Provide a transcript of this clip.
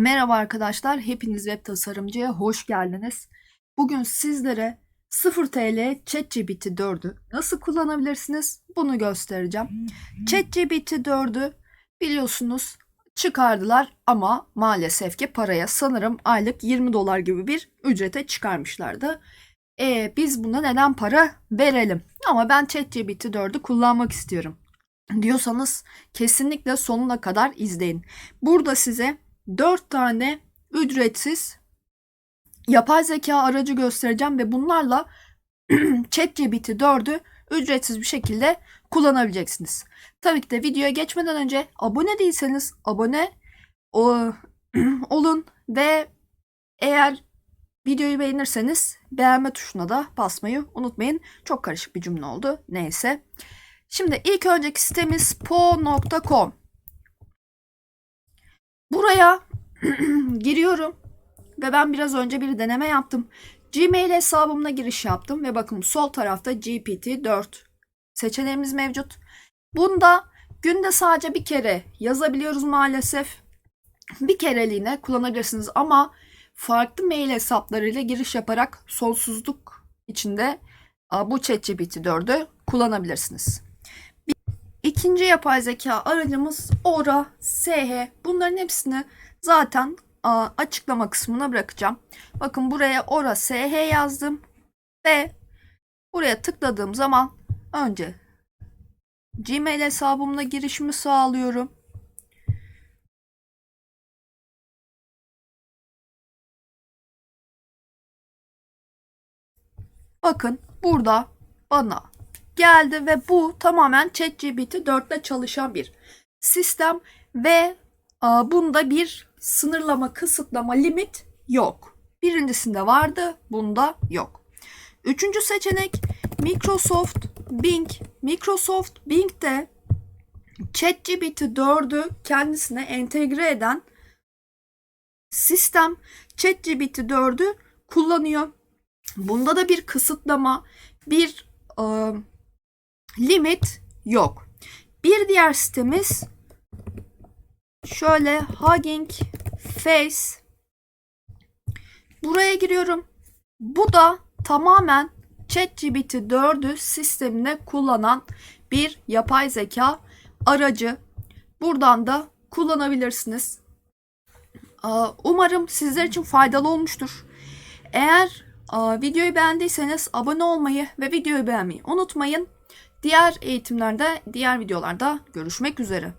Merhaba arkadaşlar, hepiniz web tasarımcıya hoş geldiniz. Bugün sizlere 0 TL ChatGPT 4'ü nasıl kullanabilirsiniz bunu göstereceğim. ChatGPT 4'ü biliyorsunuz çıkardılar ama maalesef ki paraya sanırım aylık 20 dolar gibi bir ücrete çıkarmışlardı. E, biz buna neden para verelim? Ama ben ChatGPT 4'ü kullanmak istiyorum diyorsanız kesinlikle sonuna kadar izleyin. Burada size 4 tane ücretsiz yapay zeka aracı göstereceğim ve bunlarla ChatGPT 4'ü ücretsiz bir şekilde kullanabileceksiniz. Tabii ki de videoya geçmeden önce abone değilseniz abone olun ve eğer videoyu beğenirseniz beğenme tuşuna da basmayı unutmayın. Çok karışık bir cümle oldu. Neyse. Şimdi ilk önceki sitemiz po.com. Buraya giriyorum ve ben biraz önce bir deneme yaptım. Gmail hesabımla giriş yaptım ve bakın sol tarafta GPT-4 seçeneğimiz mevcut. Bunda günde sadece bir kere yazabiliyoruz maalesef. Bir kereliğine kullanabilirsiniz ama farklı mail hesaplarıyla giriş yaparak sonsuzluk içinde bu ChatGPT-4'ü kullanabilirsiniz. İkinci yapay zeka aracımız Aura SH. Bunların hepsini zaten açıklama kısmına bırakacağım. Bakın buraya Aura SH yazdım ve buraya tıkladığım zaman önce Gmail hesabımla girişimi sağlıyorum. Bakın burada bana geldi ve bu tamamen ChatGPT 4 ile çalışan bir sistem ve a, bunda bir sınırlama, kısıtlama, limit yok. Birincisinde vardı, bunda yok. Üçüncü seçenek Microsoft Bing. Microsoft Bing de ChatGPT 4'ü kendisine entegre eden sistem ChatGPT 4'ü kullanıyor. Bunda da bir kısıtlama, bir e, limit yok. Bir diğer sitemiz şöyle Hugging Face. Buraya giriyorum. Bu da tamamen ChatGPT 4'ü sistemine kullanan bir yapay zeka aracı. Buradan da kullanabilirsiniz. Umarım sizler için faydalı olmuştur. Eğer videoyu beğendiyseniz abone olmayı ve videoyu beğenmeyi unutmayın. Diğer eğitimlerde, diğer videolarda görüşmek üzere.